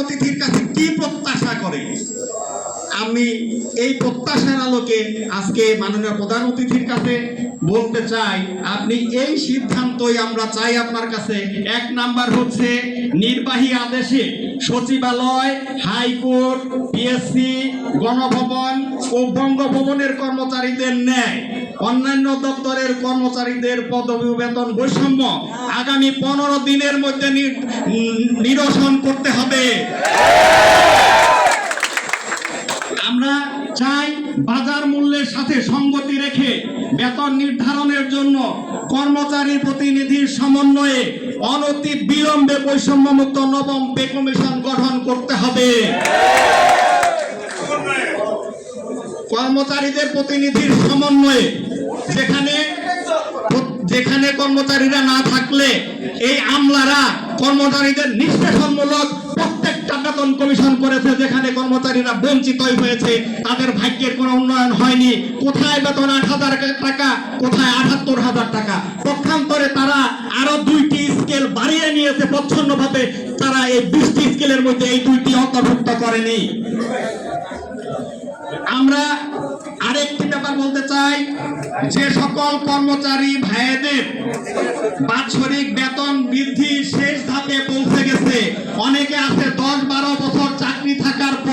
অতিথির কাছে কি প্রত্যাশা করে? আমি এই প্রত্যাশার আলোকে আজকে মাননীয় প্রধান অতিথির কাছে বলতে চাই, আপনি এই সিদ্ধান্তই আমরা চাই আপনার কাছে। এক নাম্বার হচ্ছে নির্বাহী আদেশে সচিবালয়, হাইকোর্ট পিএসসি গণভবন ও বঙ্গভবনের কর্মচারীদের ন্যায়, অন্যান্য দপ্তরের কর্মচারীদের পদবি বেতন বৈষম্য আগামী পনেরো দিনের মধ্যে নিরসন করতে হবে আমরা চাই বাজার মূল্যের সাথে সঙ্গতি রেখে বেতন নির্ধারণের জন্য কর্মচারী প্রতিনিধির সমন্বয়ে অনতি বিলম্বে বৈষম্যমুক্ত নবম পে কমিশন গঠন করতে হবে। কর্মচারীদের প্রতিনিধির সমন্বয়ে যেখানে যেখানে কর্মচারীরা না থাকলে এই আমলারা কর্মচারীদের নিষ্কাশনমূলক বেতন কমিশন করেছে, যেখানে কর্মচারীরা বঞ্চিতই হয়েছে, তাদের ভাগ্যের কোনো উন্নয়ন হয়নি। কোথায় বেতন আট হাজার টাকা, কোথায় আটাত্তর হাজার টাকা? পক্ষান্তরে তারা আরও দুইটি স্কেল বাড়িয়ে নিয়েছে প্রচ্ছন্নভাবে। তারা এই বিশটি স্কেলের মধ্যে এই দুইটি অন্তর্ভুক্ত করেনি। আমরা আরেকটি ব্যাপার বলতে চাই, যে সকল কর্মচারী ভাইদের বাৎসরিক বেতন বৃদ্ধি শেষ ধাপে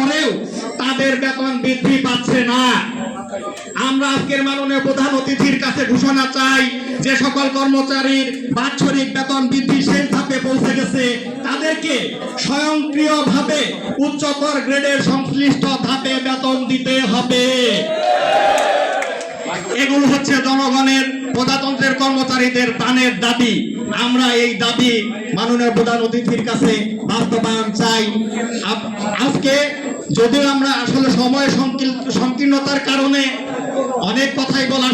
পরেও তাদের বেতন বৃদ্ধি পাচ্ছে না। আমরা আজকের মাননীয় প্রধান অতিথির কাছে ঘোষণা চাই, যে সকল কর্মচারীর বাৎসরিক বেতন বৃদ্ধি শেষ ধাপে পৌঁছে গেছে। তাদেরকে স্বয়ংক্রিয়ভাবে উচ্চতর গ্রেডের সংশ্লিষ্ট ধাপে বেতন দিতে হবে। এগুলো হচ্ছে জনগণের, প্রজাতন্ত্রের কর্মচারীদের প্রাণের দাবি। আমরা এই দাবি মাননীয় প্রধান অতিথির কাছে বাস্তবায়ন চাই। আজকে যদিও আমরা আসলে সময় সংকীর্ণ- সংকীর্ণতার কারণে অনেক কথাই বলার